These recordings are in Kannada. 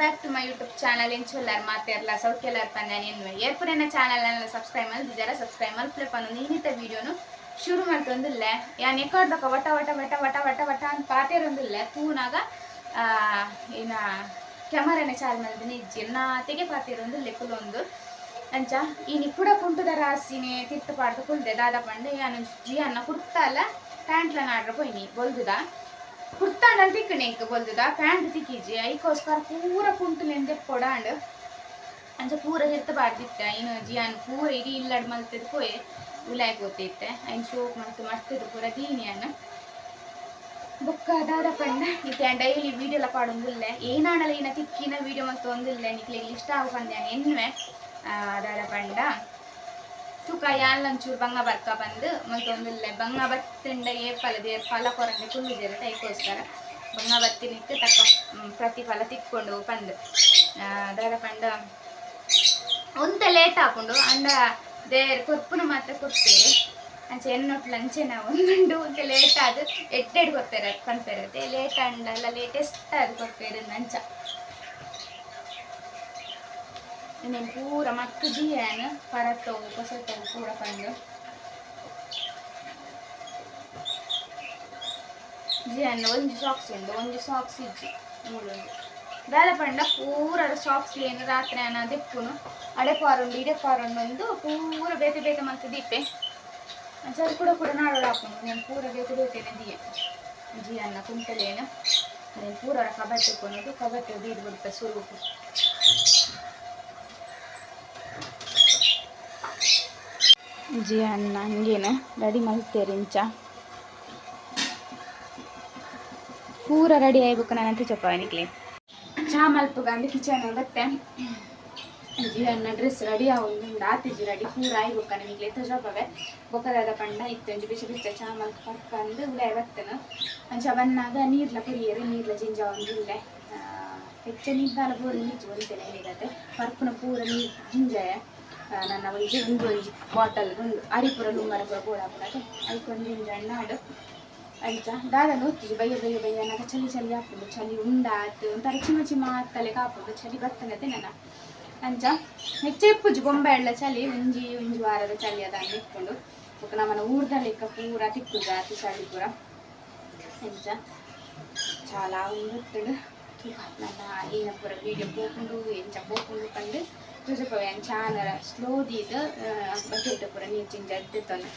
Back to my YouTube channel ಎಂಚುಲ್ಲಾರ್ ಮಾತೆರ್ಲ ಸೌಖ್ಯಲಾರ್ ಪನ್ನ ನಿನ್ವೆ ಏರ್ಪುರೇನ ಚಾನಲ್ ಸಬ್ಸ್ಕ್ರೈಬ್ ಮಾಡಿ ಜರ ಸಬ್ಸ್ಕ್ರೈಬ್ ಮಾಡಿ ಪನ್ನೊಂದು ನೀನಿತ ವಿಡಿಯೋನು ಶುರು ಮಾಡ್ತೊಂದಿಲ್ಲ. ಯಾನ್ ಎಕ್ಕಾಡ್ದಕ ವಟ ವಟ ವಟ ವಟ ವಟ ವಟ ಅಂತ ಪಾತೇರೊಂದಿಲ್ಲ ತೂನಾಗ ಇನ್ನ ಕ್ಯಾಮರಾನ ಚಾಲ್ ಮಾಡಿದ್ದೀನಿ ಇಜ್ಜಿ ನಾತೆಗೆ ಪಾತೇರೊಂದು ಕುಲೊಂದು. ಅಂಚ ಇನಿ ನಿಪ್ಪುಡ ಕುಂಟುದ ರಾಸಿನೇ ತಿಟ್ಟು ಪಾಡ್ದು ಕುಲ್ದೆ ದಾದ ಪಂಡೆ ಯಾನು ಜಿ ಅನ್ನ ಕುಡ್ತಾ ಅಲ್ಲ? ಪ್ಯಾಂಟ್ಲನ್ನ ನಾಡ್ರ ಪೋಯ್ನಿ ಬೊಲ್ದುದ? ಕುರ್ತಾಂಡಲ್ ತಿಕ್ಕಣೆ ಇಂಕ ಬೊಲ್ದುದ ಪ್ಯಾಂಟ್ ತಿಕ್ಕಿಜಿ ಐಕೋಸ್ಕರ ಪೂರ ಕುಂಟುಲೆಂದೆ ಕೊಡಾಂಡ್ ಅಂಚ ಪೂರ ಹೆತ್ತ ಬಾರ್ದಿತ್ತೆ. ಇನ್ನು ಜಿಯಾನ್ ಪೂರ ಇಡೀ ಇಲ್ಲಡ್ ಮಲ್ತದ ಪೋಯ್ ಉಲಾಯ್ ಗೊತ್ತಿತ್ತೆ. ಐನ್ ಶೋಕ್ ಮಲ್ತು ಮರ್ತದ ಪೂರ ದೀನಿಯನ್ನ ಬುಕ್ಕ ದಾದ ಪಂಡ ಇತ್ತೆ ಡೈಲಿ ವೀಡಿಯೋ ಎಲ್ಲ ಪಾಡೊಂದಿಲ್ಲ. ಏನಾಡಲ್ಲ ಏನ ತಿಕ್ಕಿನ ವೀಡಿಯೋ ಮತ್ತು ಒಂದಿಲ್ಲ. ನಿಕ್ಲಿಗೆ ಇಷ್ಟ ಆಗ ಪಂದ್ಯಾನ ಎನ್ವೆ ದಾದ ಪಂಡ ತೂಕ ಯಾಲ್ಲಂಚೂರು ಬಂಗ ಬರ್ಕ ಬಂದು ಮತ್ತೆ ಒಂದಿಲ್ಲ ಬಂಗ ಬತ್ತಿಂಡ ಏಪಲ ದೇರ್ ಫಲ ಕೊರಂದೆ ಕುಳ್ಳಿದೇರ ಟೈಕೋಸ್ಕರ ಬಂಗ ಬತ್ತಿನಿತ್ತು ತಕ್ಕ ಪ್ರತಿಫಲ ತಿಕ್ಕೊಂಡು ಬಂದು ದಾದ ಪಂಡ ಒಂತ ಲೇಟ್ ಹಾಕೊಂಡು ಅಂಡ ದೇರ್ ಕೊರ್ಪುನ ಮಾತ್ರ ಕೊಡ್ತೇವೆ. ಅಂಚೆ ಎನ್ನೊಟ್ಲು ಲಂಚೆ ನಾವು ಒಂದುಂಡು ಒಂದು ಲೇಟ್ ಆದ ಎಡ್ಡೆಡ್ ಕೊಡ್ತಾರೆ ಪನ್ಪೇರತ್ತೆ ಲೇಟ್ ಅಂಡಲ್ಲ, ಲೇಟೆಸ್ಟ್ ಅದು ಕೊಡ್ತೇವೆ ಅಂಚ. నేను పూర మక్కు దియాను పరతో కొసతో పూర పండు ಜಿಯನ್ನು ಒಂದು ಸಾಕ್ಸ್ ಉಂಡು ಒಂದು ಸಾಕ್ಸ್ ಇಜ್ಜಿ ಮೂಲುಂಡು ದಾದ ಪಂಡ ಪೂರ ಸಾಕ್ಸ್ ಏನು ರಾತ್ರಿ ಅನ್ನ ದಿಪ್ಪುನು ಅಡೆ ಪಾರುಂಡು ಇಡೆ ಪಾರುಂಡು ಒಂದು ಪೂರ ಬೇತೆ ಬೇತೆ ಮತ್ತೆ ದಿಪ್ಪೆ ಸರಿ ಕೂಡ ಕೂಡ ನಾಡೋಡು ಹಾಕೊಂಡು నేను ಪೂರ ಬೇತೆ ಬೇತೆನೆ ದಿಯ ಜಿಯನ್ನ ಕುಂಟಲೇನು నేను ಪೂರ ಕಬಟ್ಟೆ ಕೊನೋದು ಕಬಟ್ಟೆ ದೀಡ್ ಬಿಡ್ತ ಸುರುಪು ಜಿ ಅಣ್ಣ, ಹಂಗೇನು. ರೆಡಿ ಮಲ್ತೇರಿ ಇಂಚ ಪೂರ ರೆಡಿ ಆಗ್ಬೇಕು ನಾನು ಅಂತ ಚಪ್ಪಾನಿಕ್ಲಿ ಚಾ ಮಲ್ಪಗ ಅಂದ್ರೆ ಕಿಚನ್ ಬತ್ತೆ ಜಿ ಅನ್ನ ಡ್ರೆಸ್ ರೆಡಿ ಆಗೊಂದು ಆತಿಜಿ ರೆಡಿ ಪೂರ ಆಯ್ಬೇಕು ನಿಮಗೆ ತಜಾಪವೆ ಬೊಕ್ಕದಾದ ಪಂಡ ಇತ್ತಂಜು ಬಿಸಿ ಬಿಸಿ ಚಾ ಮಲ್ಪ ಪಕ್ಕಂದು ಉಳೆ ಬತ್ತನು ಅಂಚ ಬಂದಾಗ ನೀರ್ಲ ಕುರಿಯರು, ನೀರ್ಲ ಜಿಂಜ ಒಂದು ಇಲ್ಲ. ಹೆಚ್ಚು ನೀರ್ದಾಲ ಬೋರ್ ನೀರು ಒಂತೇನೆ ಏನಿರತ್ತೆ ಪರ್ಪನ ಪೂರ ನೀರು ಜಿಂಜಯ. ನನ್ನ ಒಂಜಿ ಉಂದು ಒಂಜಿ ಬಾಟಲ್ ಉಂಡು ಅರಿಪುರ ಲುಂಗರ ಗೋಡಾಪುರಾಗೆ ಐಕೊಂಜಿ ಉಂಜಿ ಅಣ್ಣ ಆಡು ಅಂಚ ದಾದನ ಒತ್ತಿಗೆ ಬಯ್ಯ ಬಯ್ಯ ಬಯ್ಯ ನನಗೆ ಚಳಿ ಚಳಿ ಆಪುಂಡು ಚಳಿ ಉಂಡಾತ್ ಒಂಥರ ಚಿಮ ಚಿಮ ಆತ್ತಲೆ ಕಾಪುಂಡು ಚಳಿ ಬರ್ತಂಗತೆ ನನ್ನ ಅಂಚ ಹೆಚ್ಚ ಇಪ್ಪುಜಿ ಬೊಂಬೆ ಎಲ್ಲ ಚಳಿ ಒಂಜಿ ಒಂಜಿ ವಾರದ ಚಳಿ ಅದನ್ನು ಇಟ್ಕೊಂಡು ಬೊಕ ನಮ್ಮನ ಊರ್ದಲ್ಲಿ ಪೂರ ತಿಕ್ಕುಜ ಅತಿ ಚಳಿ ಪೂರ ಅಂಚ ಚಾಲ ಉಂಡು ಏನು ಪೂರ ವೀಡಿಯೋ ಪೋಕೊಂಡು ಎಂಚ ಪೋಕೊಂಡು ಕಂಡು చూసిపో ఆయన చాలా స్లో ಪೂರ బకెట్ కూర నీచి జరుగుతుంది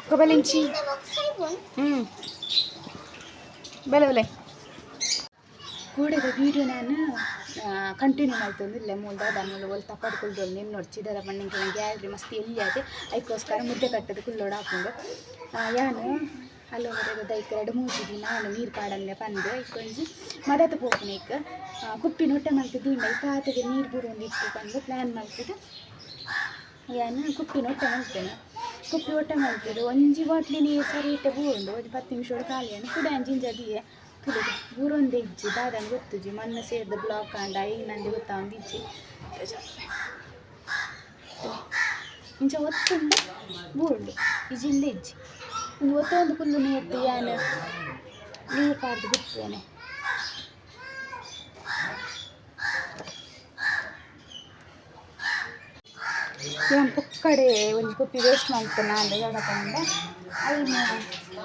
ఒక బలించి ಬೆಲೆ ಕೂಡದ ವೀಡಿಯೋ ನಾನು ಕಂಟಿನ್ಯೂ ಮಾಡ್ತಂದು ಇಲ್ಲೇ ಮುಂದಾದ ಆಮೇಲೆ ಒಲ್ ತಪ್ಪಾಡ್ಕೊಳ್ದು ನಿಮ್ಮ ನೋಡಿ ಚಿದರ ಬಣ್ಣಿಗೆ ಗ್ಯಾಲ್ರಿ ಮಸ್ತ್ ಎಲ್ಲಿ ಆಯ್ತು ಅದಕ್ಕೋಸ್ಕರ ಮುದ್ದೆ ಕಟ್ಟೋದು ಕುಲ್ಲೋಡ ಹಾಕೊಂಡು ಯಾನು ಅಲ್ಲವರೆಗೆ ದೈಕ ಎರಡು ಮೂಜಿದಿ ನಾನು ನೀರು ಪಾಡಂದೆ ಬಂದು. ಇಕ್ಕೊಂಜಿ ಮದದ ಪೋಪನೇಕ ಕುಪ್ಪಿನ ಹೊಟ್ಟೆ ಮಲ್ತಿದ್ದು ಇಂಡ ತಾತಗೆ ನೀರು ಬಿಡೋಂದು ಇಟ್ಟು ಬಂದು ಪ್ಲ್ಯಾನ್ ಮಾಡ್ತಿದ್ದು ಏನು ಕುಪ್ಪಿನ ಹೊಟ್ಟೆ ಮಲ್ತೇನೆ. ಕುಪ್ಪಿ ಹೊಟ್ಟೆ ಮಲ್ತಿದ್ದು ಒಂಜಿ ಬಾಟ್ಲಿ ನೀರು ಸರಿ ಇಟ್ಟೆ ಬೂರುಂಡು ಒಂದು ಪತ್ತು ನಿಮಿಷ ಕಾಲಿಯನ್ನು ಕುಡ ಜಿಂಜದಿಯೇ ಕುಡಿದು ಬೂರೊಂದೇ ಇಜ್ಜಿ. ದಾದಂಗೆ ಗೊತ್ತುಜಿ ಮೊನ್ನೆ ಸೇರಿದ ಬ್ಲಾಕ್ ಅಂಡ ಈಗ ನಂದು ಗೊತ್ತಾ ಒಂದು ಇಜ್ಜಿ. ಇಂಚ ಒತ್ತುಂಡು ಬೂರುಂಡು ಇಜಿಂದ ಇಜ್ಜಿ. ಒಂದು ಒತ್ತೊಂದು ಫುಲ್ಲು ನೀರ್ದು ಯಾನು ನೀರು ಕಾದು ಬಿಡ್ತೇನೆ. ಕಡೆ ಪುಕ್ಕಡೆ, ಒಂದು ಕುಪ್ಪಿ ವೇಸ್ಟ್ ಮಾಡ್ತೇನೆ ನಾನು ಹೇಳಕಂದ್ರೆ ಅಲ್ಲಿ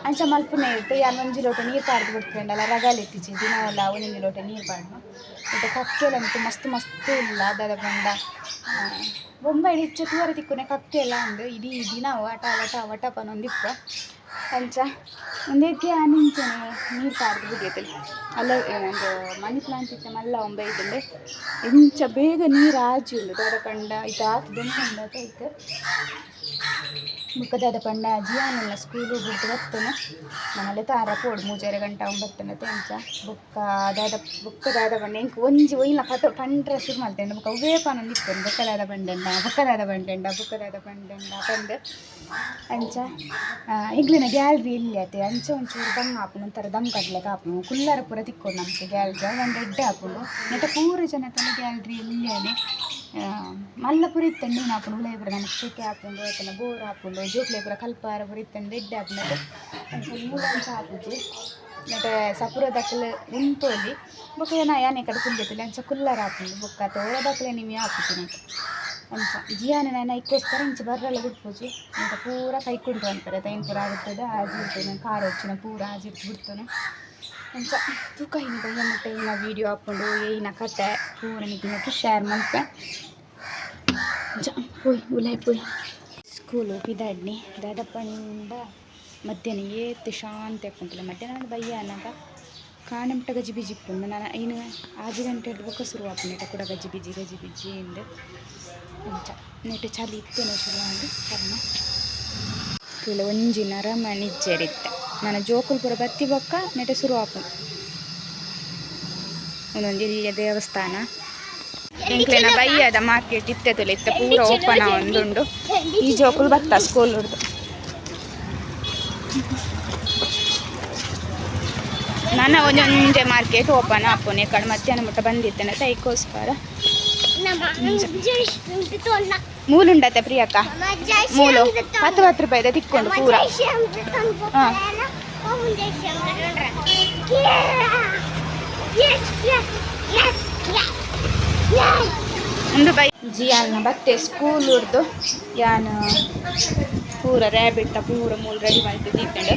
ಅಂಚ ಮಲ್ಪನೆ ಇಟ್ಟು ಯಾನು ಒಂಜಿ ಲೋಟ ನೀರು ಪಾಡ್ದು ಬಿಡ್ತೇನಲ್ಲ ರಗಾಲಿ ಇಟ್ಟಿಜಿ ದಿನವೆಲ್ಲ ಒಂದೊಂದು ಲೋಟ ನೀರು ಪಾಡ್ನು ಮತ್ತು ಕಕ್ಕೆಲಂತೂ ಮಸ್ತ್ ಮಸ್ತ್ ಇಲ್ಲ ಅದರ ಬಂದ. ಬೊಂಬೆ ಹೆಚ್ಚು ತೂರ ತಿಕ್ಕುನೆ ಕಕ್ಕೆಲ್ಲ ಅಂದು, ಇಡೀ ದಿನ ವಟ ವಟ ವಟ ಅಂಚ ಒಂದೇಕೆ ಅನಿಂಚನೆ ನೀರು ಕಾಡ್ದು ಬಿಡಿಯತ್ತೆ ಅಲ್ಲ ಒಂದು ಮನಿ ಪ್ಲಾಂಟ್ ಇತ್ತು ಮಲ್ಲ ಒಂಬೆ ಇದ್ದಂಡೆ ಇಂಚ ಬೇಗ ನೀರು ಆಜಿ ಉಂಡು ದೊಡ್ಡ ಕಂಡ ಇದು ಆತು ಬಂದ ಇತ್ತು ಮುಖದಾದ ಪಂಡ ಜಿಯಾನೆಲ್ಲ ಸ್ಕೂಲು ಬಿಟ್ಟು ಬರ್ತನೆ. ಮನೇಲಿ ತಾರ ಪೋಡು ಮೂಜಾರೆ ಗಂಟೆ ಒಂಬತ್ತನೇ ತೆಂಚ ಬುಕ್ಕ ದಾದ ಬುಕ್ಕದಾದ ಬಂಡೆ ಎಂಕ್ ಒಂಜಿ, ಒಯ್ಲ ಪತ ಪಂಡ್ರ ಶುರು ಮಾಡ್ತೇನೆ ಬುಕ್ಕ ಅವೇ ಪಾನೊಂದು ಇತ್ತು ಬುಕ್ಕದಾದ ಬಂಡೆಂಡ ಬುಕ್ಕದಾದ ಬಂಡೆಂಡ ಬುಕ್ಕದಾದ ಬಂಡೆಂಡ ಪಂದು. ಅಂಚ ಈಗಲಿನ ಗ್ಯಾಲ್ರಿ ಇಲ್ಲಿ ಆಯ್ತು ಅಂಚ ಒಂಚೂರು ದಮ್ ಹಾಕೊಂಡು ಒಂಥರ ದಮ್ ಕಡ್ಲೆಗೆ ಹಾಕೊಂಡು ಕುಲ್ಲರ ಪೂರ ತಿಕ್ಕೊಂಡು ನಮಗೆ ಗ್ಯಾಲ್ರಿ ಒಂದು ಎಡ್ಡೆ ಹಾಕೊಂಡು. ನೆಟ್ಟ ಪೂರ ಜನ ತನ್ನ ಗ್ಯಾಲ್ರಿ ಇಲ್ಲಿಯಾನೆ ಮಲ್ಲ ಪುರಿತ್ತಂಡು ನೀನು ಹಾಕೊಂಡು ಹುಳ ಇಬ್ಬರ ನಾನು ಸೆಕೆ ಹಾಕೊಂಡು ಅದನ್ನು ಬೋರ್ ಹಾಕೊಂಡು ಜೋಕ್ಲೆ ಇಬ್ಬರ ಕಲ್ಪಾರ ಪುರಿತ್ತಂಡು ಎಡ್ಡೆ ಹಾಕೊಂಡು ಹುಳ ಅಂತ ಹಾಕಿದ್ದು ಮತ್ತೆ ಸಪುರ ದಕ್ಕಲು ನಿಂತೋಗಿ ಬೊಕ್ಕ ಏನ ಯಾನೆ ಕಡೆ ಕುಂದಿತ್ತಿಲ್ಲ ಅಂಚ ಕುಲ್ಲರ್ ಹಾಕೊಂಡು ಬೊಕ್ಕ ತೋಳ ದಕ್ಕಲೆ ನಿಮಗೆ ಹಾಕಿತ್ತು ನಂಗೆ ಅಂಚ ಜಿಯಾನೆ ನಾನು ಇಕ್ಕೋಸ್ಕರ ಇಂಚ ಬರ್ರಲ್ಲ ಬಿಟ್ಬೋದು ಇಂಥ ಪೂರ ಕೈಕೊಂಡು ಅಂತಾರೆ ತೈನ್ ಪೂರ ಆಗುತ್ತದೆ ಆಜಿರ್ತೇನೆ ಖಾರ ಹಚ್ಚಿನ ಪೂರ ಆಜಿರ್ತು ಬಿಡ್ತಾನೆ ಅಂಚ ತೂಕ ಹಿಂಗೆ ಬಯ್ಯ ಮುಟ್ಟೆ ಇನ್ನ ವೀಡಿಯೋ ಹಾಕ್ಕೊಂಡು ಏನ ಕತೆ ನಿಗ್ನಕ್ಕೆ ಶೇರ್ ಮಾಡ್ತೆ. ಪೋಯ್ ಉಲೈ ಪೋಯ್ ಸ್ಕೂಲು ಬಿದಾಡ್ನಿ ದಾದ ಪಂಡ ಮಧ್ಯಾಹ್ನ ಏತ್ ಶಾಂತಿ ಹಾಕೊಂತಿಲ್ಲ ಮಧ್ಯಾಹ್ನ ಬಯ್ಯ ಅನ್ನಾಗ ಕಾಣಮಟ ಗಜಿ ಬಿಜಿ ಇಪ್ಪುಂಡು ನಾನು ಏನು ಆಜು ಗಂಟೆ ಇಡ್ಬೇಕು ಶುರು ಆಪುಂಡು ಕೂಡ ಗಜಿ ಬಿಜಿ ಗಜಿ ಬಿಜಿ ಎಂದು. ಅಂಚ ನೆಟ್ಟು ಚಾಲಿ ಇತ್ತೇನೆ ಶುರು ಆಗಿ ಕಾರಣ ಇಲ್ಲ ಒಂಜಿನ ರಮಣಿ ಇಜ್ಜೆರಿತ್ತೆ ಜೋಕುಲು ಪೂರ ಬತ್ತಿ ಬೊಕ್ಕ ನೆಟೆ ಶುರು ಆಪು ಒಂದೊಂದು ಇಲ್ಲಿಯ ದೇವಸ್ಥಾನ. ಎಂಕ್ಲೆನ ಬೈಯದ ಮಾರ್ಕೆಟ್ ಇತ್ತೆ ತುಲೆ ಇತ್ತೆ ಪೂರ ಓಪನ್ ಒಂದುಂಡು. ಈ ಜೋಕುಲ್ ಬತ್ತ ಸ್ಕೂಲ್ ಹುಡ್ದು ನನ್ನ ಒಂದೊಂದೇ ಮಾರ್ಕೆಟ್ ಓಪನ್ ಆಪುನೆ ಕಡೆ ಮಧ್ಯಾಹ್ನ ಮುಟ್ಟ ಬಂದಿತ್ತೇನೆ ಮೂಲುಂಡತ್ತೆ ಪ್ರಿಯಕ್ಕ. ಮೂಲು. ಹತ್ತು ಹತ್ತು ರೂಪಾಯಿದ ತಿಕ್ಕೊಂಡು ಪೂರ. ಹಾ. ಒಂದು ಬೈ ಜಿಯಾಲ್ನ ಬಟ್ಟೆ ಸ್ಕೂಲ್ ಉರ್ದು ಯಾನ್, ಪೂರ ರ್ಯಾಬಿಟ್ಟ ಪೂರ ಮೂಲು ರೆಡಿ ಮಾಡಿ ತಿಕ್ಕಂಡು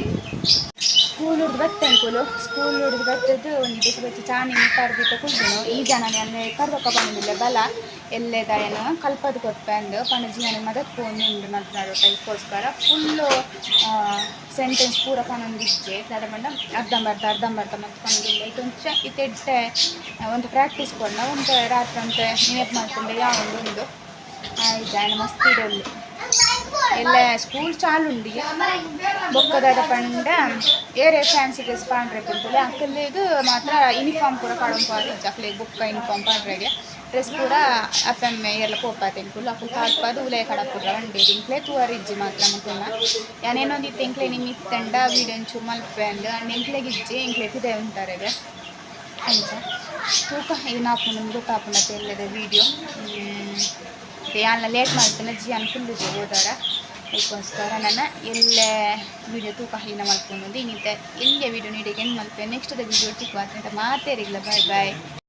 ಸ್ಕೂಲ್ ಹುಡ್ದು ಬರ್ತೇನೆ ಕೂಲು. ಸ್ಕೂಲ್ ಹುಡ್ದು ಬರ್ತದ್ದು ಒಂದು ಬಿಸಿ ಬಿಸಿ ಚಾನಿ ಕರ್ದಿಟ್ಟು ಕುಡ್ದೆನು ಈ ಜನನೇ ಅಂದರೆ ಕರ್ದೊಕ್ಕ ಬಂದಿಲ್ಲ ಬಲ ಎಲ್ಲೆದ ಏನು ಕಲ್ಪದ ಕೊಪ್ಪೆ ಅಂದು ಪಣಜಿ ನನಗೆ ಮದತ್ ಫೋನ್ ಉಂಡು ಮಾತನಾಡೋ ಟೈಪ್ಗೋಸ್ಕರ. ಫುಲ್ಲು ಸೆಂಟೆನ್ಸ್ ಪೂರ ಪಣೊಂದು ಇಷ್ಟೇ. ತಡ ಬಂಡ ಅರ್ಧಂಬರ್ಧ ಅರ್ಧಂಬರ್ಧ ಮತ್ತು ಪಣಗಿಲ್ಲ ಇದೊಂಚ ಇದೆಡ್ಡೆ ಒಂದು ಪ್ರಾಕ್ಟೀಸ್ ಕೊಡ ಒಂದು ರಾತ್ರಿ ಅಂತ ನೇಪ್ ಮಾಡ್ಕೊಂಡು ಯಾವೊಂದು ಒಂದು. ಆಯ್ತು ಮಸ್ತ್ ಇಡೋಲ್ಲಿ ಎಲ್ಲ ಸ್ಕೂಲ್ ಚಾಲು ಉಂಡಿ ಬೊಕ್ಕದಾದ ಪಂಡ ಏರೆ ಫ್ಯಾನ್ಸಿ ಡ್ರೆಸ್ ಪಾಂಡ್ರೆ ಕುಂತಲೆ ಅಕ್ಕಲ್ಲಿದು ಮಾತ್ರ ಯೂನಿಫಾರ್ಮ್ ಕೂಡ ಕಾಡೊಂದು ಪಾರಿಜ್ಜಿ ಅಕ್ಕಲಿಗೆ ಬೊಕ್ಕ ಯೂನಿಫಾರ್ಮ್ ಪಾಂಡ್ರೆಗೆ ಡ್ರೆಸ್ ಪೂರ ಅಪ್ಪೆಮ್ಮೆ ಎಲ್ಲ ಪೋಪಾತೆ ಎಂಕುಲು ಅಕ್ಕಲು ಕಾಡ್ಪಾದು ಉಲೆ ಕಡಪುರ ತಿಂಕ್ಲೆ ಇಂಕ್ಲೆ ತೂವರಿಜ್ಜಿ ಮಾತ್ರ ಮುಟ್ಟುನ ಯಾನೇನೊಂದು ಎಂಕ್ಲೆ ನಿಮ್ಮ ಇತ್ತಂಡ, ವೀಡಿಯೋ ಒಂಚೂರು ಮಲ್ಪೆ ಅಂಡ್ ಅಂಡ್ ಎಂಕ್ಲೆಗಿಜ್ಜಿ ಎಂಕ್ಲೆ ಇದೆ. ಉಂಟಾರೆಗೆ ಅಂಚ. ತೂಕ, ಇದು ನಾಪುನ ಗೊತ್ತಾಪುನ ತೆಲ್ಲದ ವೀಡಿಯೋ ಯಾನ ಲೇಟ್ ಮಾಡ್ತೀನಿ ಜಿ ಅನ್ಕೊಂಡು ಹೋದಾರ. ಅದಕ್ಕೋಸ್ಕರ ನನ್ನ ಎಲ್ಲೇ ವೀಡಿಯೋ ತೂಕ ಹೀನ ಮಾಡ್ಕೊಂಡು ಇನ್ನಿತ್ತೆ ಎಲ್ಲಿಯ ವೀಡಿಯೋ ನೀಡಿಗೆ ಏನು ಮಾಡ್ತೇನೆ ನೆಕ್ಸ್ಟ್ ವೀಡಿಯೋ ಟಿಕ್ ಅಂತ ಮಾತೇ ಇರಲಿಲ್ಲ. ಬಾಯ್ ಬಾಯ್